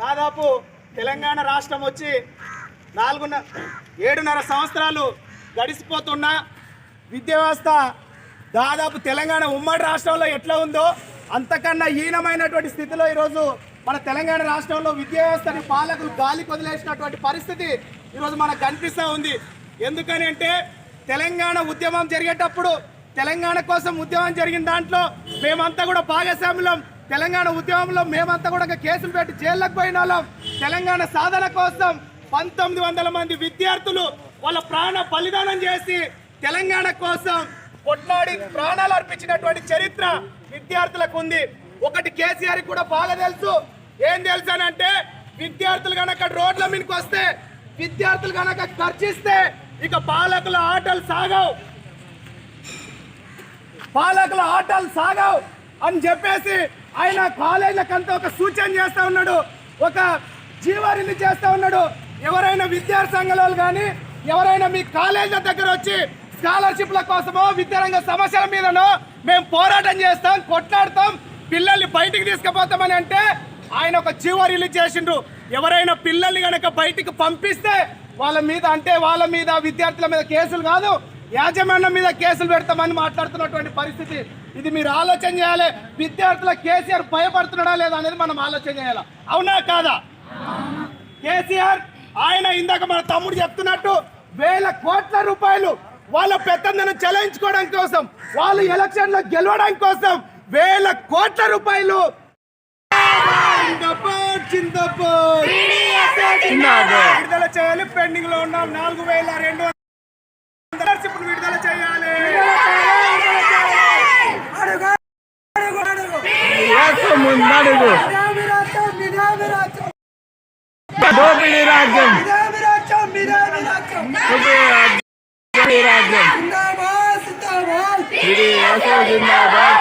దాదాపు తెలంగాణ రాష్ట్రం వచ్చి నాలుగున్న ఏడున్నర సంవత్సరాలు గడిచిపోతున్నా. విద్యా వ్యవస్థ దాదాపు తెలంగాణ ఉమ్మడి రాష్ట్రంలో ఎట్లా ఉందో అంతకన్నా హీనమైనటువంటి స్థితిలో ఈరోజు మన తెలంగాణ రాష్ట్రంలో విద్యా వ్యవస్థని పాలకులు గాలి వదిలేసినటువంటి పరిస్థితి ఈరోజు మనకు కనిపిస్తూ ఉంది. ఎందుకని అంటే తెలంగాణ ఉద్యమం జరిగేటప్పుడు తెలంగాణ కోసం ఉద్యమం జరిగిన దాంట్లో మేమంతా కూడా భాగస్వామ్యం తెలంగాణ ఉద్యమంలో మేమంతా కూడా కేసులు పెట్టి జైళ్ళకు పోయిన వాళ్ళం. తెలంగాణ సాధన కోసం పంతొమ్మిది వందల మంది విద్యార్థులు వాళ్ళ ప్రాణ బలిదానం చేసి తెలంగాణ కోసం కొట్లాడి ప్రాణాలు అర్పించినటువంటి చరిత్ర విద్యార్థులకు ఉంది. ఒకటి కేసీఆర్ కూడా బాగా తెలుసు. ఏం తెలుసు అని అంటే విద్యార్థులు కనుక రోడ్ల మీదకి వస్తే విద్యార్థులు కనుక ఖర్చిస్తే ఇక పాలకుల ఆటలు సాగవు. పాలకుల ఆటలు సాగవు. అని చెప్పేసి ఆయన కాలేజీలకంతా ఒక సూచన చేస్తూ ఉన్నాడు. ఒక జీవో రిలీజ్ చేస్తూ ఉన్నాడు. ఎవరైనా విద్యార్థి కానీ ఎవరైనా మీ కాలేజీల దగ్గర వచ్చి స్కాలర్షిప్ల కోసమో విద్యారంగ సమస్యల మీదనో మేము పోరాటం చేస్తాం కొట్లాడతాం పిల్లల్ని బయటికి తీసుకుపోతామని అంటే ఆయన ఒక జీవో రిలీజ్ చేసిండ్రు. ఎవరైనా పిల్లల్ని కనుక బయటికి పంపిస్తే వాళ్ళ మీద అంటే వాళ్ళ మీద విద్యార్థుల మీద కేసులు కాదు యాజమాన్యం మీద కేసులు పెడతామని మాట్లాడుతున్నటువంటి పరిస్థితి. ఇది మీరు ఆలోచన చేయాలి. విద్యార్థుల కేసీఆర్ భయపడుతున్నాడా లేదా అనేది మనం ఆలోచన చేయాలి? అవునా కాదా? కేసీఆర్ ఆయన ఇందాక మన తమ్ముడు చెప్తున్నట్టు వేల కోట్ల రూపాయలు వాళ్ళ పెత్తందనం చెలాయించుకోవడం కోసం వాళ్ళు ఎలక్షన్లో గెలవడం కోసం వేల కోట్ల రూపాయలు. విడుదల చేయాలి. పెండింగ్లో ఉన్నాం. నాలుగు వేల రెండు విడుదల చేయాలి. ಮುಂದಾಡಿದ್ರು ದೋಪಿಡಿ ರಾಜ್ಯಂ ರಾಜ್ಯಂ ಶ್ರೀ ಅಶೋಕ್ ಜಿಂದಾಬಾದ್